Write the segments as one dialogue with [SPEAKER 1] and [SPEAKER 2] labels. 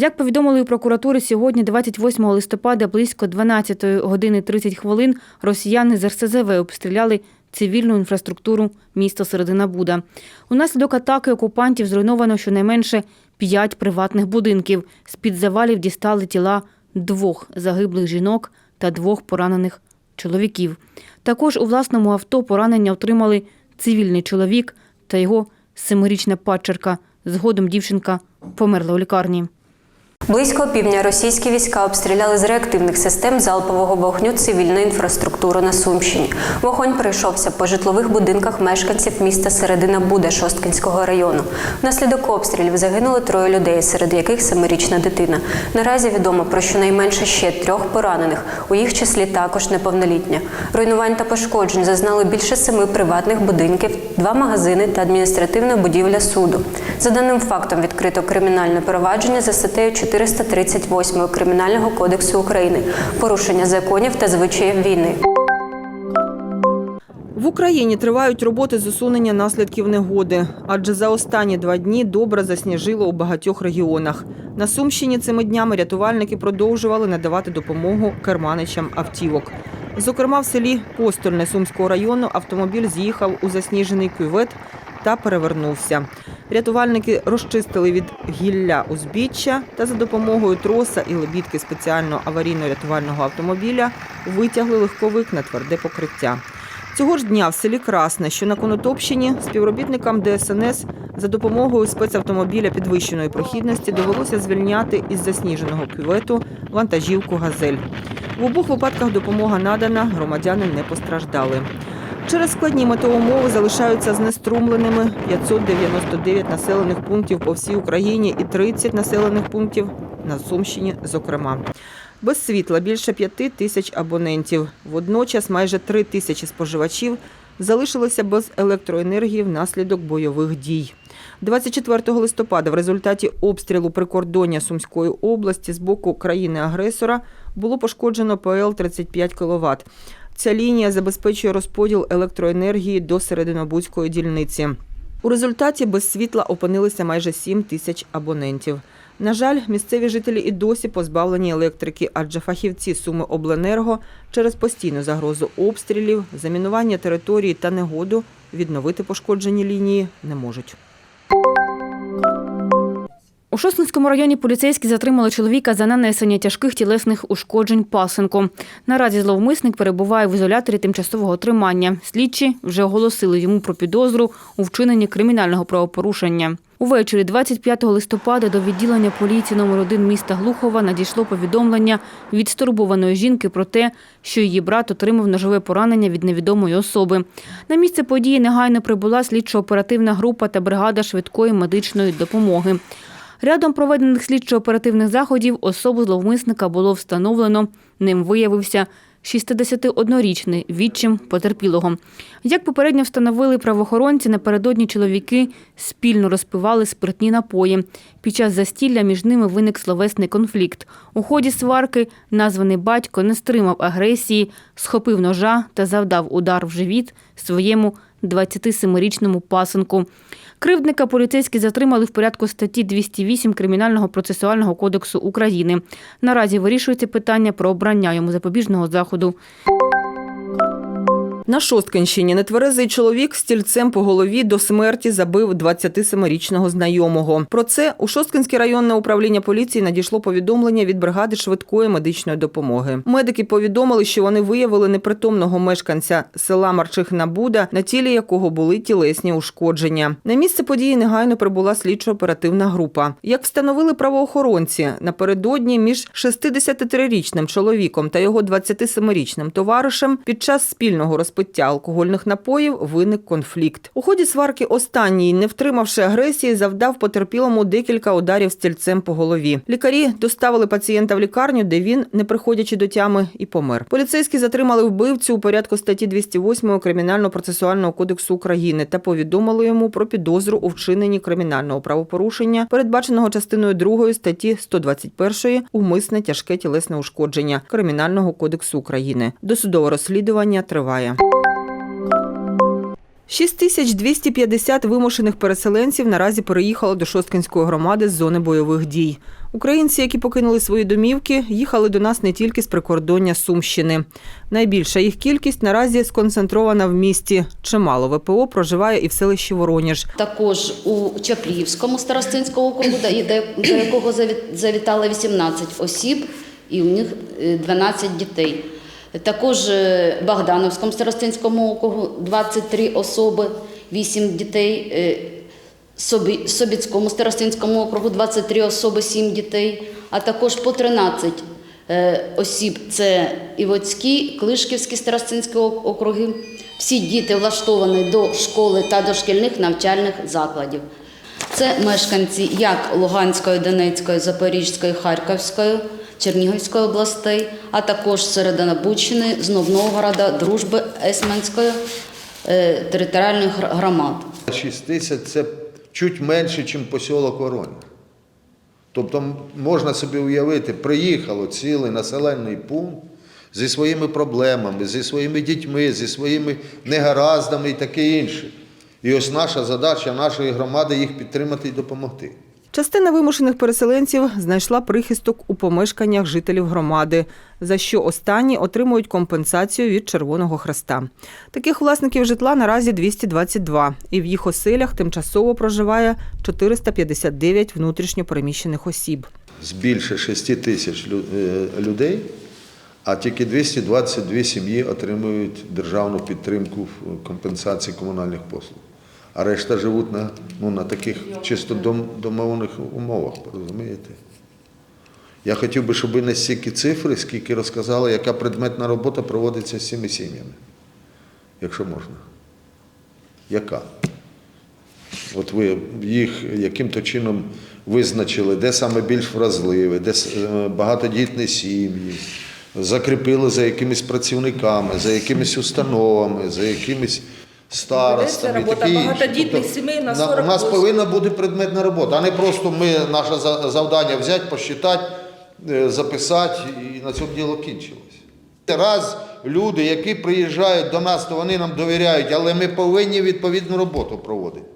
[SPEAKER 1] Як повідомили у прокуратурі, сьогодні, 28 листопада, близько 12 години 30 хвилин, росіяни з РСЗВ обстріляли цивільну інфраструктуру міста Середина Буда. Унаслідок атаки окупантів зруйновано щонайменше п'ять приватних будинків. З-під завалів дістали тіла двох загиблих жінок та двох поранених чоловіків. Також у власному авто поранення отримали цивільний чоловік та його семирічна падчерка. Згодом дівчинка померла у лікарні.
[SPEAKER 2] Близько півдня російські війська обстріляли з реактивних систем залпового вогню цивільну інфраструктуру на Сумщині. Вогонь пройшовся по житлових будинках мешканців міста Середина Буда Шосткинського району. Внаслідок обстрілів загинули троє людей, серед яких семирічна дитина. Наразі відомо про щонайменше ще трьох поранених, у їх числі також неповнолітня. Руйнувань та пошкоджень зазнали більше семи приватних будинків, два магазини та адміністративна будівля суду. За даним фактом відкрито кримінальне провадження за статтею 438 Кримінального кодексу України порушення законів та звичаїв війни.
[SPEAKER 3] В Україні тривають роботи з усунення наслідків негоди, адже за останні два дні добре засніжило у багатьох регіонах. На Сумщині цими днями рятувальники продовжували надавати допомогу керманичам автівок. Зокрема, в селі Постольне Сумського району автомобіль з'їхав у засніжений кювет та перевернувся. Рятувальники розчистили від гілля узбіччя та за допомогою троса і лебідки спеціального аварійно-рятувального автомобіля витягли легковик на тверде покриття. Цього ж дня в селі Красне, що на Конотопщині, співробітникам ДСНС за допомогою спецавтомобіля підвищеної прохідності довелося звільняти із засніженого кювету вантажівку «Газель». В обох випадках допомога надана, громадяни не постраждали. Через складні метеоумови залишаються знеструмленими 599 населених пунктів по всій Україні і 30 населених пунктів на Сумщині, зокрема. Без світла більше п'яти тисяч абонентів. Водночас майже три тисячі споживачів залишилися без електроенергії внаслідок бойових дій. 24 листопада в результаті обстрілу прикордоння Сумської області з боку країни-агресора було пошкоджено ПЛ 35 кВт. Ця лінія забезпечує розподіл електроенергії до Серединобудської дільниці. У результаті без світла опинилися майже 7 тисяч абонентів. На жаль, місцеві жителі і досі позбавлені електрики, адже фахівці Суми Обленерго через постійну загрозу обстрілів, замінування території та негоду відновити пошкоджені лінії не можуть.
[SPEAKER 1] У Шосткинському районі поліцейські затримали чоловіка за нанесення тяжких тілесних ушкоджень пасенку. Наразі зловмисник перебуває в ізоляторі тимчасового тримання. Слідчі вже оголосили йому про підозру у вчиненні кримінального правопорушення. Увечері 25 листопада до відділення поліції номер 1 міста Глухова надійшло повідомлення від стурбованої жінки про те, що її брат отримав ножове поранення від невідомої особи. На місце події негайно прибула слідчо-оперативна група та бригада швидкої медичної допомоги. Рядом проведених слідчо-оперативних заходів особу зловмисника було встановлено. Ним виявився 61-річний відчим потерпілого. Як попередньо встановили правоохоронці, напередодні чоловіки спільно розпивали спиртні напої. Під час застілля між ними виник словесний конфлікт. У ході сварки названий батько не стримав агресії, схопив ножа та завдав удар в живіт своєму 27-річному пасенку. Кривдника поліцейські затримали в порядку статті 208 Кримінального процесуального кодексу України. Наразі вирішується питання про обрання йому запобіжного заходу.
[SPEAKER 3] На Шосткинщині нетверезий чоловік стільцем по голові до смерті забив 27-річного знайомого. Про це у Шосткинське районне управління поліції надійшло повідомлення від бригади швидкої медичної допомоги. Медики повідомили, що вони виявили непритомного мешканця села Марчихна Буда, на тілі якого були тілесні ушкодження. На місце події негайно прибула слідчо-оперативна група. Як встановили правоохоронці, напередодні між 63-річним чоловіком та його 27-річним товаришем під час спільного розпочатку розпиття алкогольних напоїв виник конфлікт. У ході сварки останній, не втримавши агресії, завдав потерпілому декілька ударів стільцем по голові. Лікарі доставили пацієнта в лікарню, де він, не приходячи до тями, і помер. Поліцейські затримали вбивцю у порядку статті 208 Кримінально-процесуального кодексу України та повідомили йому про підозру у вчиненні кримінального правопорушення, передбаченого частиною 2 статті 121 умисне тяжке тілесне ушкодження Кримінального кодексу України. Досудове розслідування триває. 6250 вимушених переселенців наразі переїхало до Шосткинської громади з зони бойових дій. Українці, які покинули свої домівки, їхали до нас не тільки з прикордоння Сумщини. Найбільша їх кількість наразі сконцентрована в місті. Чимало ВПО проживає і в селищі Вороніж.
[SPEAKER 4] Також у Чапліївському старостинському округу, до якого заві- завітали 18 осіб, і у них е, 12 дітей. Також е, Богдановському старостинському округу 23 особи, 8 дітей. Е, Собіцькому старостинському округу 23 особи, 7 дітей, а також по 13 е, осіб це Івоцький, Клишківський старостинські округи. Всі діти влаштовані до школи та дошкільних навчальних закладів. Це мешканці як Луганської, Донецької, Запорізької, Харківської, Чернігівської областей, а також Серединобудщини, з Новгорода, Дружби, Есменської е, територіальних гр- громад.
[SPEAKER 5] 6 тисяч це чуть менше, ніж посілок Воронь. Тобто можна собі уявити, приїхало цілий населений пункт зі своїми проблемами, зі своїми дітьми, зі своїми негараздами і таке інше. І ось наша задача нашої громади їх підтримати і допомогти.
[SPEAKER 3] Частина вимушених переселенців знайшла прихисток у помешканнях жителів громади, за що останні отримують компенсацію від Червоного Хреста. Таких власників житла наразі 222, і в їх оселях тимчасово проживає 459 внутрішньо переміщених осіб.
[SPEAKER 5] З більше 6 тисяч е, людей, а тільки 222 сім'ї отримують державну підтримку в компенсації комунальних послуг. А решта живуть на, ну, на таких чисто дом, домовлених умовах, розумієте? Я хотів би, щоб ви не стільки цифри, скільки розказали, яка предметна робота проводиться з цими сім'ями, якщо можна. Яка? От ви їх яким-то чином визначили, де саме більш вразливе, де е, багатодітні сім'ї, закріпили за якимись працівниками, за якимись установами, за якимись старостами.
[SPEAKER 6] Ведеться робота багатодітних
[SPEAKER 5] Тобто
[SPEAKER 6] сімей на
[SPEAKER 5] на- У нас
[SPEAKER 6] осіб.
[SPEAKER 5] повинна бути предметна робота, а не просто ми наше завдання взяти, посчитати, е, записати і на цьому діло кінчилось. Раз люди, які приїжджають до нас, то вони нам довіряють, але ми повинні відповідну роботу проводити.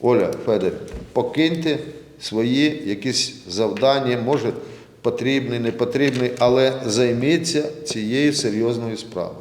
[SPEAKER 5] Оля, Федор, покиньте свої якісь завдання, може потрібні, не потрібні, але займіться цією серйозною справою.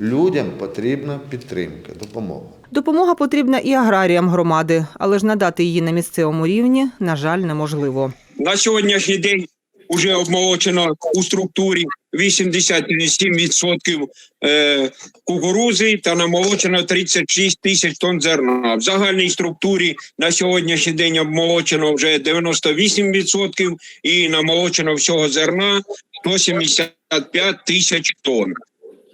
[SPEAKER 5] Людям потрібна підтримка, допомога.
[SPEAKER 3] Допомога потрібна і аграріям громади, але ж надати її на місцевому рівні, на жаль, неможливо.
[SPEAKER 7] На сьогоднішній день вже обмолочено у структурі 87% е, кукурузи та намолочено 36 тисяч тонн зерна. В загальній структурі на сьогоднішній день обмолочено вже 98% і намолочено всього зерна 175 тисяч тонн.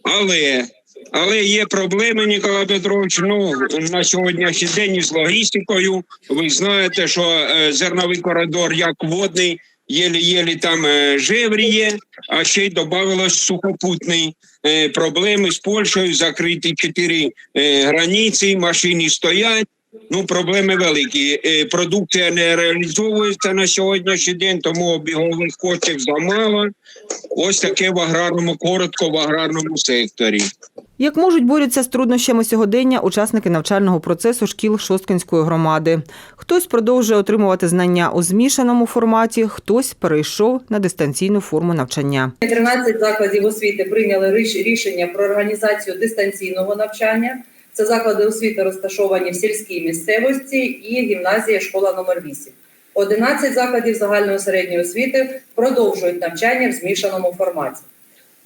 [SPEAKER 7] Але але є проблеми, Нікола Петрович. Ну на сьогоднішній день із логістикою. Ви знаєте, що е, зерновий коридор як водний, єлі-єлі там е, жевріє, а ще й додавалось сухопутний е, проблеми з Польщею. Закриті чотири е, границі, машини стоять. Ну, проблеми великі. Е, Продукція не реалізовується на сьогоднішній день, тому обігових коштів замало. Ось таке в аграрному коротко в аграрному секторі.
[SPEAKER 3] Як можуть борються з труднощами сьогодення учасники навчального процесу шкіл Шосткинської громади. Хтось продовжує отримувати знання у змішаному форматі, хтось перейшов на дистанційну форму навчання.
[SPEAKER 6] 13 закладів освіти прийняли ріш- рішення про організацію дистанційного навчання. Це заклади освіти розташовані в сільській місцевості і гімназія школа номер 8. 11 закладів загальної середньої освіти продовжують навчання в змішаному форматі.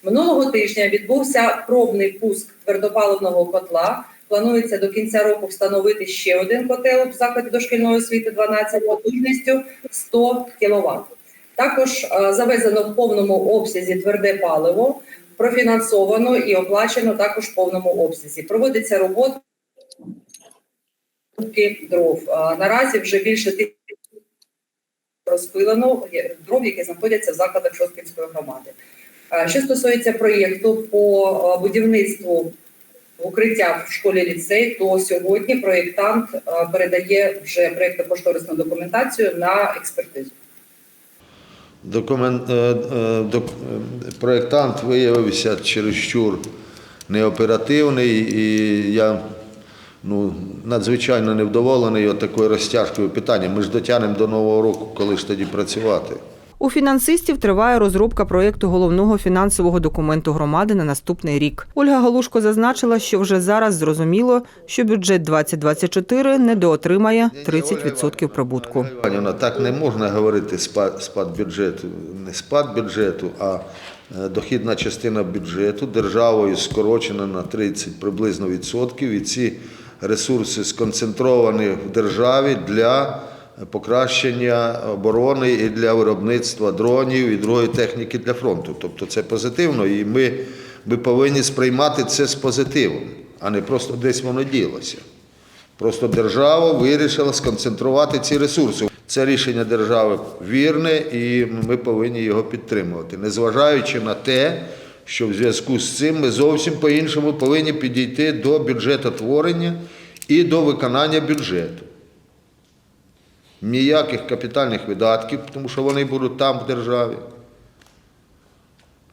[SPEAKER 6] Минулого тижня відбувся пробний пуск твердопаливного котла. Планується до кінця року встановити ще один котел в закладі дошкільної освіти 12 потужністю 100 кВт. Також е, завезено в повному обсязі тверде паливо, профінансовано і оплачено також в повному обсязі. Проводиться робота дров. Е, Наразі вже більше тисячі розпилено дров, які знаходяться в закладах Шосткинської громади. Е, Що стосується проєкту по е, будівництву укриття в школі ліцей, то сьогодні проєктант е, передає вже проєктно-кошторисну документацію на експертизу.
[SPEAKER 5] Документ, е, е, док, е, проєктант виявився чересчур неоперативний, і я ну, надзвичайно невдоволений такою розтяжкою питання. Ми ж дотягнемо до Нового року, коли ж тоді працювати.
[SPEAKER 3] У фінансистів триває розробка проєкту головного фінансового документу громади на наступний рік. Ольга Галушко зазначила, що вже зараз зрозуміло, що бюджет 2024 недоотримає 30% прибутку.
[SPEAKER 5] Так не можна говорити спад бюджету. Не спад бюджету, а е, дохідна частина бюджету державою скорочена на 30 приблизно відсотків. І ці ресурси сконцентровані в державі для покращення оборони і для виробництва дронів і другої техніки для фронту. Тобто це позитивно, і ми, ми повинні сприймати це з позитивом, а не просто десь воно ділося. Просто держава вирішила сконцентрувати ці ресурси. Це рішення держави вірне, і ми повинні його підтримувати, незважаючи на те, що в зв'язку з цим ми зовсім по-іншому повинні підійти до бюджетотворення і до виконання бюджету. Ніяких капітальних видатків, тому що вони будуть там в державі.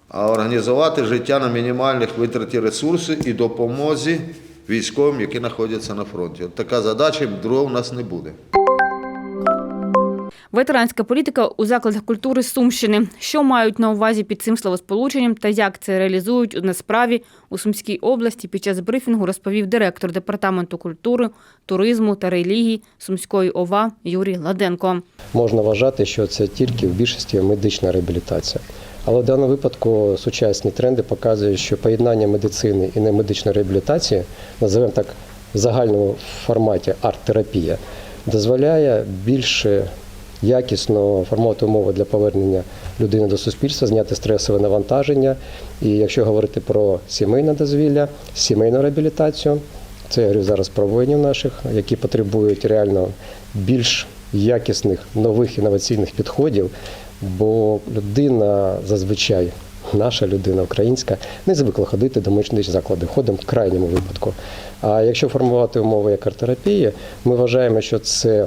[SPEAKER 5] А організувати життя на мінімальних витраті ресурсів і допомозі військовим, які знаходяться на фронті. От така задача, дров у нас не буде.
[SPEAKER 1] Ветеранська політика у закладах культури Сумщини. Що мають на увазі під цим словосполученням та як це реалізують на справі у Сумській області під час брифінгу розповів директор департаменту культури, туризму та релігії Сумської ОВА Юрій Ладенко.
[SPEAKER 8] можна вважати, що це тільки в більшості медична реабілітація. Але в даному випадку сучасні тренди показують, що поєднання медицини і немедичної реабілітації, називаємо так в загальному форматі арт-терапія, дозволяє більш якісно формувати умови для повернення людини до суспільства, зняти стресове навантаження. І якщо говорити про сімейне дозвілля, сімейну реабілітацію, це я говорю зараз про воїнів наших, які потребують реально більш якісних нових інноваційних підходів, бо людина зазвичай. Наша людина українська не звикла ходити до медичних закладів, ходимо в крайньому випадку. А якщо формувати умови як арт-терапії, ми вважаємо, що це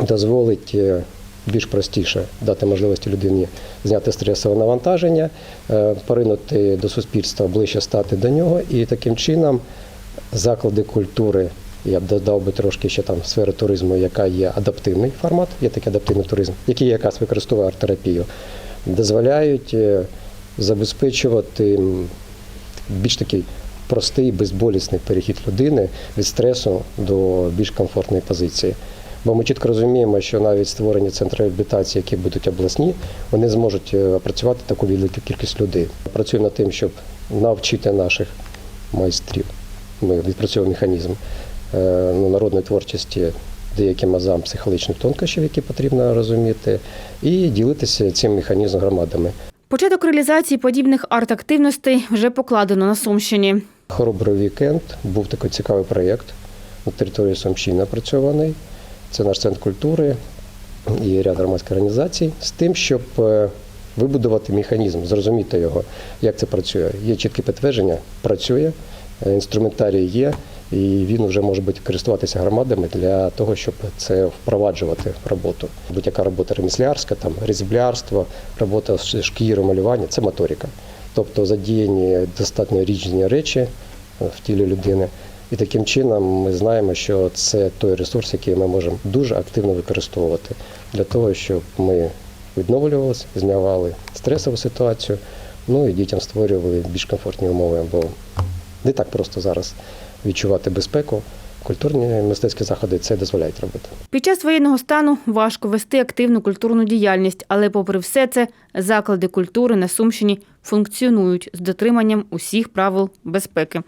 [SPEAKER 8] дозволить е, більш простіше дати можливості людині зняти стресове навантаження, е, поринути до суспільства, ближче стати до нього, і таким чином заклади культури. Я б додав би трошки ще там сфери туризму, яка є адаптивний формат, є такий адаптивний туризм, який якраз використовує арт-терапію, дозволяють е, забезпечувати більш такий простий, безболісний перехід людини від стресу до більш комфортної позиції. Бо ми чітко розуміємо, що навіть створені центри реабілітації, які будуть обласні, вони зможуть е, опрацювати таку велику кількість людей. Працюємо над тим, щоб навчити наших майстрів. Ми відпрацьовуємо механізм е, ну, народної творчості деяким азам психологічних тонкощів, які потрібно розуміти, і ділитися цим механізмом громадами.
[SPEAKER 1] Початок реалізації подібних арт-активностей вже покладено на Сумщині.
[SPEAKER 8] Хоробрий вікенд був такий цікавий проєкт на території Сумщини напрацьований. Це наш центр культури і ряд громадських організацій з тим, щоб е, вибудувати механізм, зрозуміти його, як це працює. Є чітке підтвердження, працює, е, інструментарій є, і він вже може бути користуватися громадами для того, щоб це впроваджувати в роботу. Будь-яка робота реміслярська, там різблярство, робота з шкірою, малювання це моторика. Тобто задіяні достатньо різні речі е, в тілі людини. І таким чином ми знаємо, що це той ресурс, який ми можемо дуже активно використовувати для того, щоб ми відновлювалися, знявали стресову ситуацію, ну і дітям створювали більш комфортні умови, бо не так просто зараз відчувати безпеку. Культурні мистецькі заходи це дозволяють робити.
[SPEAKER 1] Під час воєнного стану важко вести активну культурну діяльність, але попри все це заклади культури на Сумщині функціонують з дотриманням усіх правил безпеки.